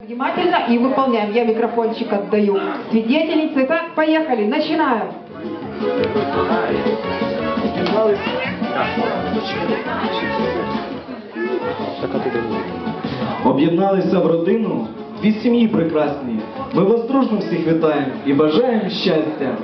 Внимательно и выполняем. Я микрофончик отдаю свидетельнице. Так, поехали, начинаем. Об'єдналися в родину дві сім'ї прекрасні. Ми вас дружно всіх вітаємо і бажаємо щастя.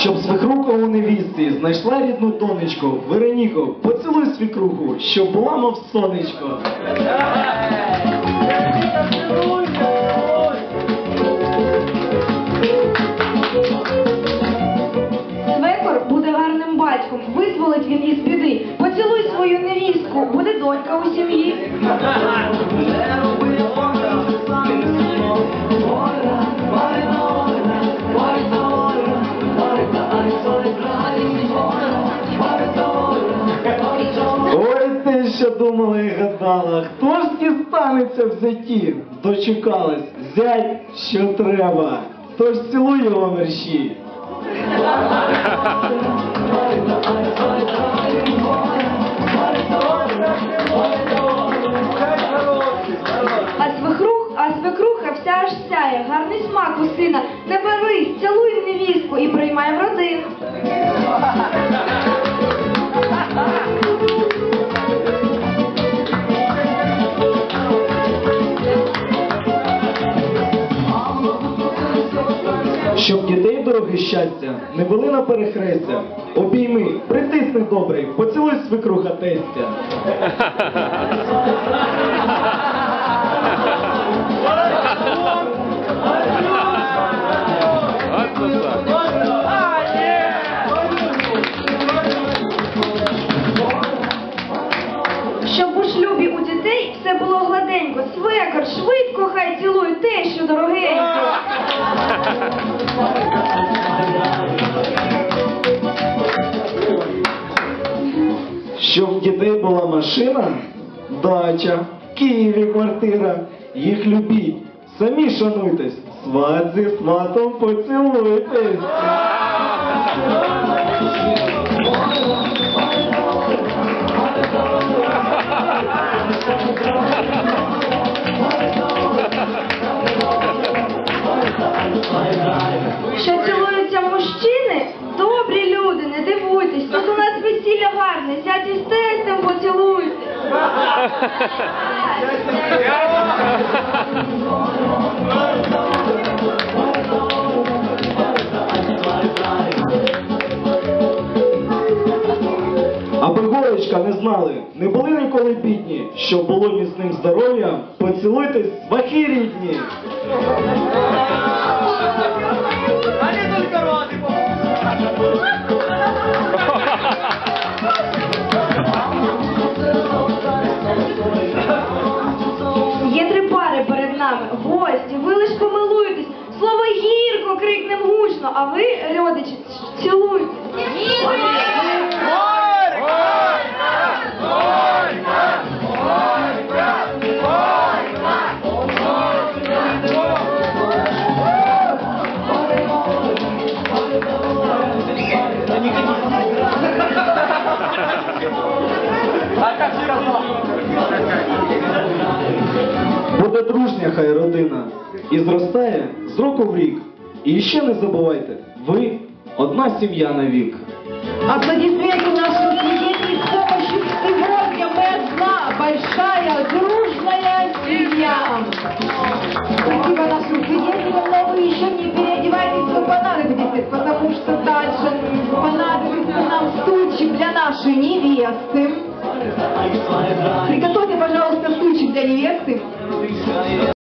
Щоб свекруха у невісті знайшла рідну донечку, Вероніко, поцілуй свекруху, щоб була мов сонечко. Свекор буде гарним батьком, визволить він із біди. Поцілуй свою невістку, буде донька у сім'ї. Ти що думала і гадала, хто ж дістанеться в житті? Дочекалась, зять, що треба. Тож цілуй його мерщі. А свекрух, а свекруха вся аж сяє, гарний смак у сина. Не берись, цілуй невістку і приймай в родину. Щоб дітей дороге щастя не були на перехрестя. Обійми, притисни добре, поцілуй свикруха тестя. Щоб у шлюбі у дітей все було гладенько, свекор, швидко хай цілуй те, що дорогенько. Щоб в дітей була машина, дача, в Києві квартира. Їх любіть, самі шануйтесь, сват зі сватом поцілуйтесь. Аби горечка не знали, не були ніколи бідні, щоб було міцним здоров'ям, поцілуйтесь, свахи рідні. Є нами. Гості, ви лиш помилуєтесь. Слово гірко крикнем гучно, а ви, родичі, цілуйте. Буде дружня хай родина і зростає з року в рік. І ще не забувайте, ви одна сім'я на вік. Аплодисменты нашим свидетелям с помощью сегодня мы одна большая дружная семья. Спасибо нашим свидетелям, но вы еще не переодевайтесь, вы понадобитесь, потому что дальше понадобится нам стульчик для нашей невесты. Приготовьте, пожалуйста, стульчик для невесты.